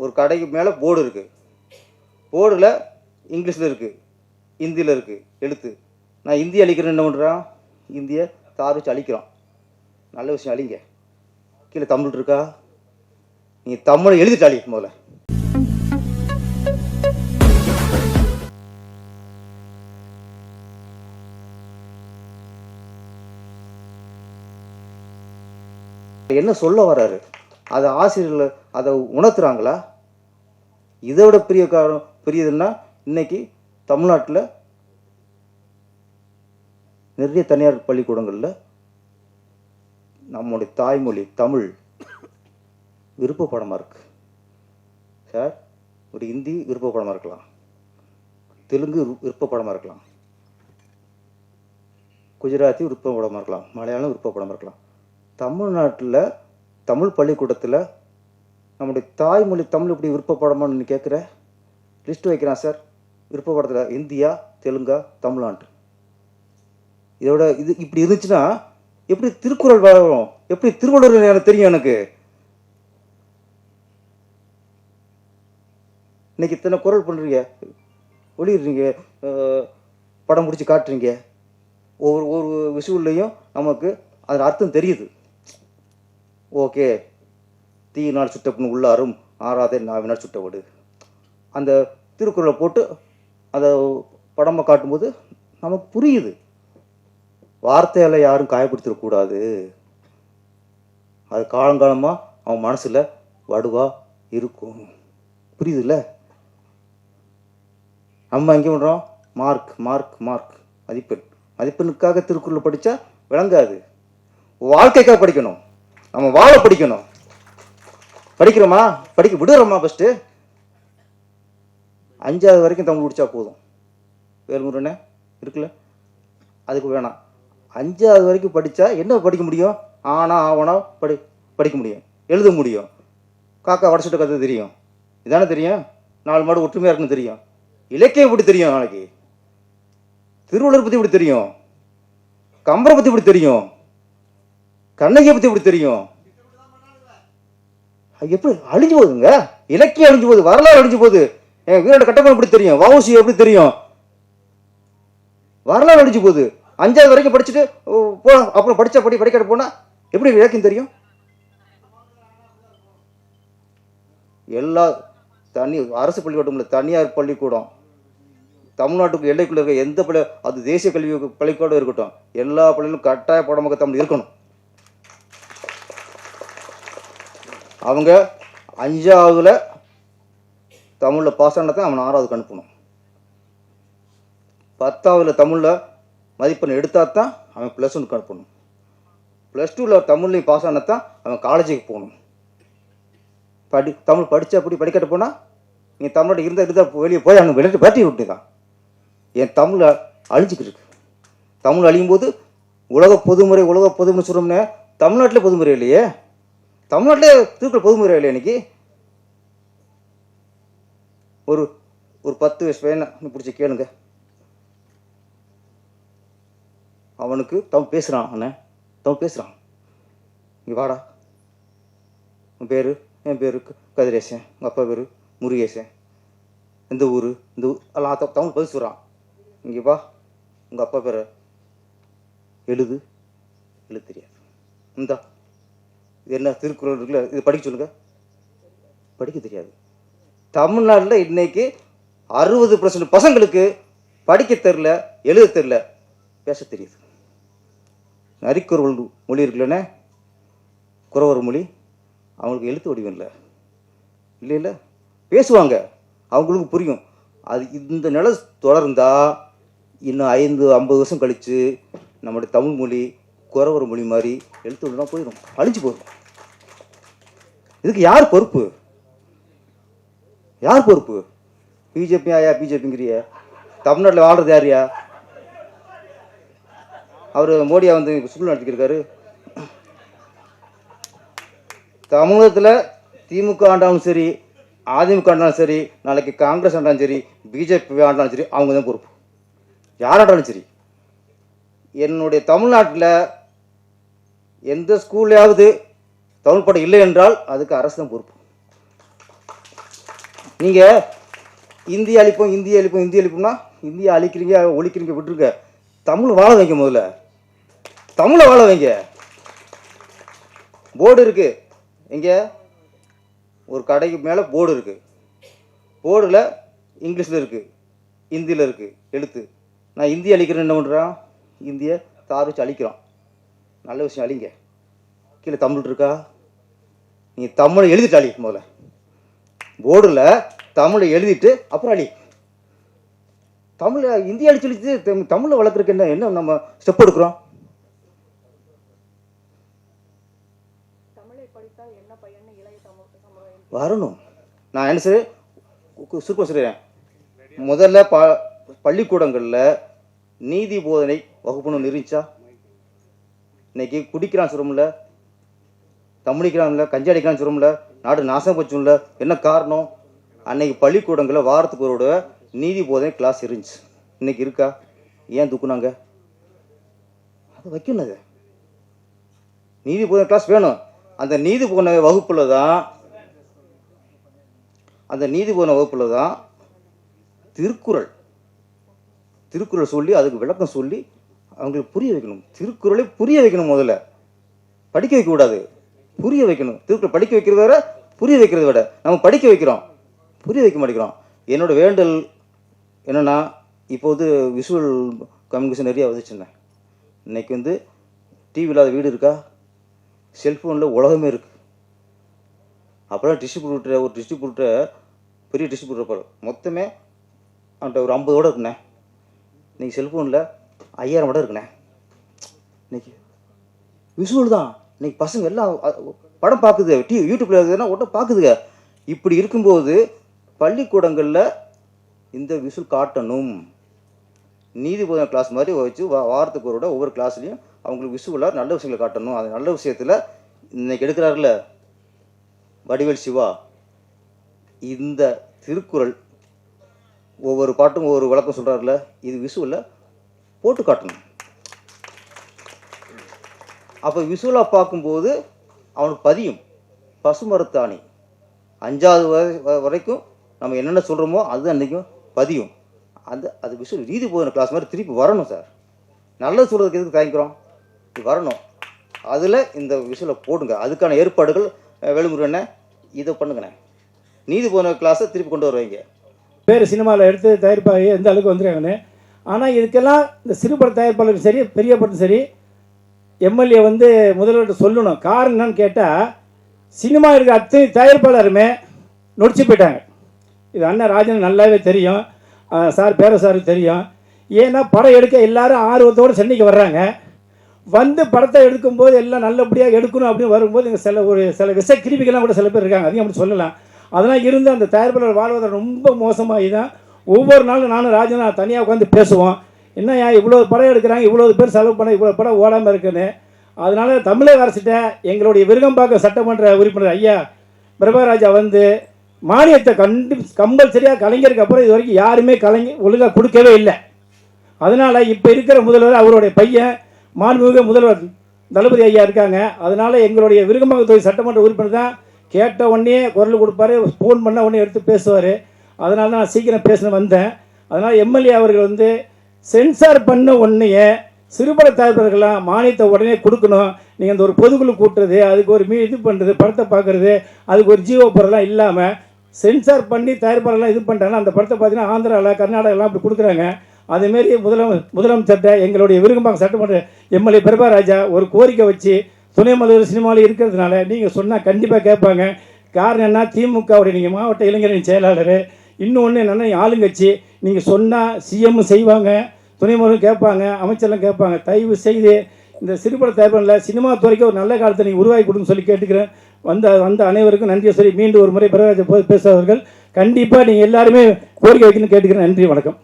ஒரு கடைக்கு மேலே போர்டு இருக்குது போர்டில் இங்கிலீஷில் இருக்குது ஹிந்தியில் இருக்குது எழுத்து. நான் ஹிந்தி அழிக்கிறேன் என்ன பண்ணுறான் இந்தியை தார் வச்சு அழிக்கிறான். நல்ல விஷயம் அழிங்க. கீழே தமிழ் இருக்கா? நீ தமிழை எழுதிட்டு அழி முதல்ல. என்ன சொல்ல வராரு அதை ஆசிரியர்கள் அதை உணர்த்துறாங்களா? இதை விட பெரிய காரணம் பெரியதுன்னா இன்னைக்கு தமிழ்நாட்டில் நிறைய தனியார் பள்ளிக்கூடங்களில் நம்முடைய தாய்மொழி தமிழ் விருப்ப படமாக இருக்கு. சார் ஒரு ஹிந்தி விருப்ப படமாக இருக்கலாம். தெலுங்கு விருப்ப படமாக இருக்கலாம். குஜராத்தி விருப்ப படமாக இருக்கலாம். மலையாளம் விருப்ப படமாக இருக்கலாம். தமிழ்நாட்டில் தமிழ் பள்ளிக்கூடத்தில் நம்முடைய தாய்மொழி தமிழ் இப்படி விருப்பப்படமான்னு நீ கேட்குற லிஸ்ட் வைக்கிறான் சார். விருப்பப்படத்தில் இந்தியா தெலுங்கா தமிழ்நாட்டு இதோட இது இப்படி இருந்துச்சுன்னா எப்படி திருக்குறள் வரும் எப்படி திருவள்ளுவர் எனக்கு தெரியும் எனக்கு? இன்னைக்கு இத்தனை குரல் பண்ணுறீங்க ஒளிடுறீங்க படம் பிடிச்சி காட்டுறீங்க. ஒவ்வொரு ஒரு விஷுவல்லையும் நமக்கு அதில் அர்த்தம் தெரியுது. ஓகே தீயினால் சுட்டப்பின் உள்ளாரும் ஆறாதே நாவினால் சுட்டவடு அந்த திருக்குறளை போட்டு அதை படமாக காட்டும்போது நமக்கு புரியுது. வார்த்தையால் யாரும் காயப்படுத்திடக்கூடாது அது காலங்காலமாக அவன் மனசில் வடுவாக இருக்கும். புரியுதுல்ல? நம்ம எங்கே பண்ணுறோம் மார்க் மார்க் மார்க். மதிப்பெண். மதிப்பெண்ணுக்காக திருக்குறள் படித்தா விளங்காது. வாழ்க்கைக்காக படிக்கணும். நம்ம வாழ படிக்கணும். படிக்கிறோமா? படிக்க விடுறோமா ஃபஸ்ட்டு அஞ்சாவது வரைக்கும் தமிழ் பிடிச்சா போதும். வேல்முருகனே இருக்குல்ல? அதுக்கு வேணாம். அஞ்சாவது வரைக்கும் படித்தா என்ன படிக்க முடியும்? ஆனா ஆவணா படி படிக்க முடியும். எழுத முடியும். காக்கா வடச்சிட்ட கதை தெரியும். இதானே தெரியும்? நாலு மாடு ஒற்றுமையாக இருக்குன்னு தெரியும். இலக்கியம் இப்படி தெரியும் நாளைக்கு? திருவள்ளுவர் பற்றி இப்படி தெரியும்? கம்பரை பற்றி இப்படி தெரியும்? கண்ணகியை பற்றி இப்படி தெரியும்? எப்படி அழிஞ்சு போகுதுங்க? இலக்கியம் அழிஞ்சு போகுது வரலாறு அழிஞ்சு போகுது. என் வீரோட கட்டமைப்பு எப்படி தெரியும்? வவுசி எப்படி தெரியும்? வரலாறு அழிஞ்சு போகுது. அஞ்சாவது வரைக்கும் படிச்சுட்டு போ அப்புறம் படித்த படி படிக்காத போனால் எப்படி இலக்கியம் தெரியும்? எல்லா தனி அரசு பள்ளிக்கூடம் இல்லை தனியார் பள்ளிக்கூடம். தமிழ்நாட்டுக்கு எல்லைக்குள்ள இருக்க எந்த பள்ளி அது தேசிய கல்வி பள்ளிக்கூடம் இருக்கட்டும். எல்லா பள்ளியிலும் கட்டாய பாடமாக தமிழ் இருக்கணும். அவங்க அஞ்சாவதுல தமிழில் பாஸ் ஆனதை அவன் ஆறாவதுக்கு அனுப்பணும். பத்தாவதுல தமிழில் மதிப்பெண் எடுத்தால் தான் அவன் ப்ளஸ் ஒனுக்கு அனுப்பணும். ப்ளஸ் டூவில் தமிழ்லையும் பாஸ் ஆனால் அவன் காலேஜுக்கு போகணும். படி தமிழ் படித்தா அப்படி படிக்கட்டு போனால் நீ தமிழோட இருந்தால் இருந்தால் வெளியே போய் அவனுக்கு விளையாட்டு பேட்டி விட்டு தான் என் தமிழ் அழிஞ்சிக்கிட்டு இருக்கு. தமிழ் அழியும் போது உலக பொதுமுறை உலக பொதுமுறை சொல்கிறோம்னே தமிழ்நாட்டிலே பொதுமுறை இல்லையே. தமிழ்நாட்டிலே திருக்குறள் பொதுமுறை இல்லையா இன்னைக்கு? ஒரு ஒரு பத்து வயசு பையனை பிடிச்சி கேளுங்க. அவனுக்கு தவன் பேசுகிறான் அண்ணன் தமிழ் பேசுகிறான் இங்கே வாடா. உன் பேர் என் பேர் கதிரேசன். உங்கள் அப்பா பேர் முருகேசன். எந்த ஊர் இந்த ஊர் எல்லாம் த- தமிழ் பதில் சொல்கிறான் இங்கே வா. உங்கள் அப்பா பேரை எழுது. எழுத தெரியாது. இந்தா. இது என்ன திருக்குறள் இருக்குல்ல இது படிக்க சொல்லுங்க. படிக்க தெரியாது. தமிழ்நாட்டில் இன்னைக்கு அறுபது பர்சன்ட் பசங்களுக்கு படிக்க தெரில எழுத தெரில பேச தெரியுது. நரிக்குறவள் மொழி இருக்குல்லண்ணே குறவர் மொழி அவங்களுக்கு எழுத்து வடிவம் இல்லை. இல்லை இல்லை பேசுவாங்க அவங்களுக்கு புரியும். அது இந்த நிலை தொடர்ந்தால் இன்னும் ஐந்து ஐம்பது வருஷம் கழித்து நம்முடைய தமிழ் மொழி குறவர் மொழி மாதிரி எழுத்து வடிவம் போயிடும் அழிஞ்சு போயிடும் இதுக்கு யார் பொறுப்பு? யார் பொறுப்பு? பிஜேபி ஆயா பிஜேபிங்கிறிய? தமிழ்நாட்டில் வாழ்றது யாரையா? அவர் மோடியா வந்து சுற்றுலா நடத்திக்கிருக்காரு. தமிழகத்தில் திமுக ஆண்டாலும் சரி அதிமுக ஆண்டாலும் சரி நாளைக்கு காங்கிரஸ் ஆண்டாலும் சரி பிஜேபி ஆண்டாலும் சரி அவங்க தான் பொறுப்பு. யார் ஆண்டாலும் சரி? என்னுடைய தமிழ்நாட்டில் எந்த ஸ்கூல்லையாவது தமிழ் படம் இல்லை என்றால் அதுக்கு அரசு தான் பொறுப்பு. நீங்கள் இந்திய அழிப்போம் இந்திய அழிப்போம் இந்திய அழிப்போம்னா இந்தியா அழிக்கிறீங்க ஒழிக்கிறீங்க விட்டுருங்க. தமிழ் வாழ வைங்க முதல்ல. தமிழை வாழ வைங்க. போர்டு இருக்குது இங்கே ஒரு கடைக்கு மேலே போர்டு இருக்குது போர்டில் இங்கிலீஷில் இருக்குது ஹிந்தியில் இருக்குது எழுத்து. நான் இந்தி அழிக்கிறேன் என்ன பண்ணுறான் இந்திய தார் வச்சு அழிக்கிறோம் நல்ல விஷயம் அழிங்க. கீழே தமிழ் இருக்கா? நீங்கள் தமிழை எழுதிட்டு அழி முதல்ல. போர்டில் தமிழை எழுதிட்டு அப்புறம் அழி. தமிழை இந்திய அழிச்சு அழிச்சு தமி- தமிழை வளர்க்குறதுக்கு என்ன என்ன நம்ம ஸ்டெப் எடுக்கிறோம்? வரணும். நான் என்ன சரி சுருக்கம் சொல்கிறேன் முதல்ல ப பள்ளிக்கூடங்களில் நீதி போதனை வகுப்புன்னு இருந்துச்சா? இன்னைக்கு குடிக்கிறான் சொல்லும்ல தமிழிக்கிறான்ல கஞ்சி அடிக்கிறான்னு சொல்லும்ல நாடு நாசம் போச்சும்ல என்ன காரணம்? அன்னைக்கு பள்ளிக்கூடங்களில் வாரத்துக்கு ஒரு தடவை நீதி போதனை கிளாஸ் இருந்துச்சு. இன்னைக்கு இருக்கா? ஏன் துக்குனாங்க? அது வைக்கணும் அது. நீதி போதனை கிளாஸ் வேணும். அந்த நீதி போன வகுப்பில் தான் அந்த நீதி போன வகுப்பில் தான் திருக்குறள். திருக்குறள் சொல்லி அதுக்கு விளக்கம் சொல்லி அவங்களுக்கு புரிய வைக்கணும். திருக்குறளை புரிய வைக்கணும் முதல்ல. படிக்க வைக்கக்கூடாது புரிய வைக்கணும். திருக்குறள் படிக்க வைக்கிறது வேற புரிய வைக்கிறத விட நம்ம படிக்க வைக்கிறோம். புரிய வைக்க மாட்டேங்கிறோம். என்னோட வேண்டல் என்னென்னா இப்போது விஷுவல் கம்யூனிகேஷன் நிறையா வந்துச்சுண்ணே இன்னைக்கு வந்து டிவி இல்லாத வீடு இருக்கா? செல்ஃபோனில் உலகமே இருக்குது அப்போலாம் டிஸ்ட்ரிபியூட்டர் ஒரு டிஸ்ட்ரிபியூட்டர் பெரிய டிஸ்ட்ரிபியூட்டர் இருப்பார். மொத்தமே அவன்கிட்ட ஒரு ஐம்பதோடு கூட இருக்குண்ணே. இன்னைக்கு செல்ஃபோனில் ஐயாயிரம் படம் இருக்குண்ணே. இன்னைக்கு விஷுவல் தான் இன்னைக்கு பசங்க எல்லாம் படம் பார்க்குது டி யூடியூப்பில் எதுனா உடனே பார்க்குதுங்க. இப்படி இருக்கும்போது பள்ளிக்கூடங்களில் இந்த விசுல் காட்டணும். நீதிபதி கிளாஸ் மாதிரி வச்சு வா- வாரத்துக்கு ஒரு ஒவ்வொரு கிளாஸ்லையும் அவங்களுக்கு விசுவலாக நல்ல விஷயங்களை காட்டணும். அந்த நல்ல விஷயத்தில் இன்னைக்கு எடுக்கிறாருல வடிவேல் சிவா. இந்த திருக்குறள் ஒவ்வொரு பாட்டும் ஒவ்வொரு விளக்கம் சொல்கிறாருல இது விசுவில் போட்டு காட்டணும். அப்போ விசுவலாக பார்க்கும்போது அவனுக்கு பதியும். பசுமரத்தாணி. அஞ்சாவது வ- வரைக்கும் நம்ம என்னென்ன சொல்கிறோமோ அது அன்றைக்கும் பதியும். அந்த அது விஷுவல் ரீதி போதன கிளாஸ் மாதிரி திருப்பி வரணும் சார் நல்லது சொல்கிறதுக்கு எதுக்கு தயங்குறோம் இது வரணும். அதில் இந்த விசுவில் போடுங்க. அதுக்கான ஏற்பாடுகள் வேலுமுருகண்ணே இதை பண்ணுங்கண்ணே. நீதி போன கிளாஸை திருப்பி கொண்டு வருவீங்க. பேர் சினிமாவில் எடுத்து தயாரிப்பாகி எந்த அளவுக்கு வந்துருக்காங்கன்னு. ஆனால் இதுக்கெல்லாம் இந்த சிறுபட தயாரிப்பாளரும் சரி பெரிய படம் சரி எம்எல்ஏ வந்து முதல்வர்கிட்ட சொல்லணும். காரணம் என்னன்னு கேட்டால் சினிமா இருக்க அத்தனை தயாரிப்பாளருமே நொடிச்சு போயிட்டாங்க. இது அண்ணன் ராஜன் நல்லாவே தெரியும். சார் பேர சார் தெரியும். ஏன்னா படம் எடுக்க எல்லாரும் ஆர்வத்தோடு சென்னைக்கு வர்றாங்க. வந்து படத்தை எடுக்கும்போது எல்லாம் நல்லபடியாக எடுக்கணும் அப்படின்னு வரும்போது இங்கே சில ஒரு சில விஷ கிருமிகள்லாம் கூட சில பேர் இருக்காங்க. அதையும் அப்படி சொல்லலாம். அதெல்லாம் இருந்து அந்த தயாரிப்பாளர் வாழ்வதற்கு ரொம்ப மோசமாகி தான் ஒவ்வொரு நாளும் நானும் ராஜனா தனியாக உட்காந்து பேசுவோம். என்னையா இவ்வளோ படம் எடுக்கிறாங்க இவ்வளோ பேர் செலவு பண்ண இவ்வளோ படம் ஓடாமல் இருக்குன்னு. அதனால தமிழக அரசிட்ட எங்களுடைய விருகம்பாக்கம் சட்டமன்ற உறுப்பினர் ஐயா பிரபாராஜா வந்து மானியத்தை கண்டு கம்பல்சரியாக கலைஞருக்கு அப்புறம் இது வரைக்கும் யாருமே கலைஞர் ஒழுங்காக கொடுக்கவே இல்லை. அதனால் இப்போ இருக்கிற முதல்வர் அவருடைய பையன் மாண்புமிகு முதல்வர் தளபதி ஐயா இருக்காங்க. அதனால் எங்களுடைய விருகம்பாக்கம் தொகுதி சட்டமன்ற உறுப்பினர் தான் கேட்ட உடனே குரல் கொடுப்பாரு ஃபோன் பண்ண உடனே எடுத்து பேசுவார். அதனால தான் நான் சீக்கிரம் பேசின வந்தேன். அதனால் எம்எல்ஏ அவர்கள் வந்து சென்சார் பண்ண உடனேயே சிறுபட தலைவர்கள்லாம் மானியத்தை உடனே கொடுக்கணும். நீங்கள் அந்த ஒரு பொதுக்குழு கூட்டுறது அதுக்கு ஒரு மீ இது பண்ணுறது படத்தை பார்க்குறது அதுக்கு ஒரு ஜீவோ பொருளாம் இல்லாமல் சென்சார் பண்ணி தயாரிப்பாளர்லாம் இது பண்ணுறாங்க அந்த படத்தை பார்த்தீங்கன்னா ஆந்திராவில் கர்நாடகாலாம் அப்படி கொடுக்குறாங்க. அதேமாரி முதலமை முதலமைச்சர்கிட்ட எங்களுடைய விருகம்பாங்க சட்டமன்ற எம்எல்ஏ பிரபாராஜா ஒரு கோரிக்கை வச்சு துணைமலர் சினிமாவில் இருக்கிறதுனால நீங்கள் சொன்னால் கண்டிப்பாக கேட்பாங்க. காரணம் என்ன? திமுகவுடைய நீங்கள் மாவட்ட இளைஞரின் செயலாளர் இன்னொன்று என்னென்னா ஆளுங்கட்சி நீங்கள் சொன்னால் சிஎம் செய்வாங்க துணைமலரும் கேட்பாங்க அமைச்சர்லாம் கேட்பாங்க. தயவு செய்து இந்த சிறுபட தயாரிப்பில் சினிமா துறைக்கு ஒரு நல்ல காலத்தை நீங்கள் உருவாக்கி கொடுன்னு சொல்லி கேட்டுக்கிறேன். வந்த வந்த அனைவருக்கும் நன்றியை சொல்லி மீண்டும் ஒரு முறை பிரகாஜ் பேசுபவர்கள் கண்டிப்பாக நீங்கள் எல்லாருமே கோரிக்கை வைக்கணும்னு கேட்டுக்கிறேன். நன்றி வணக்கம்.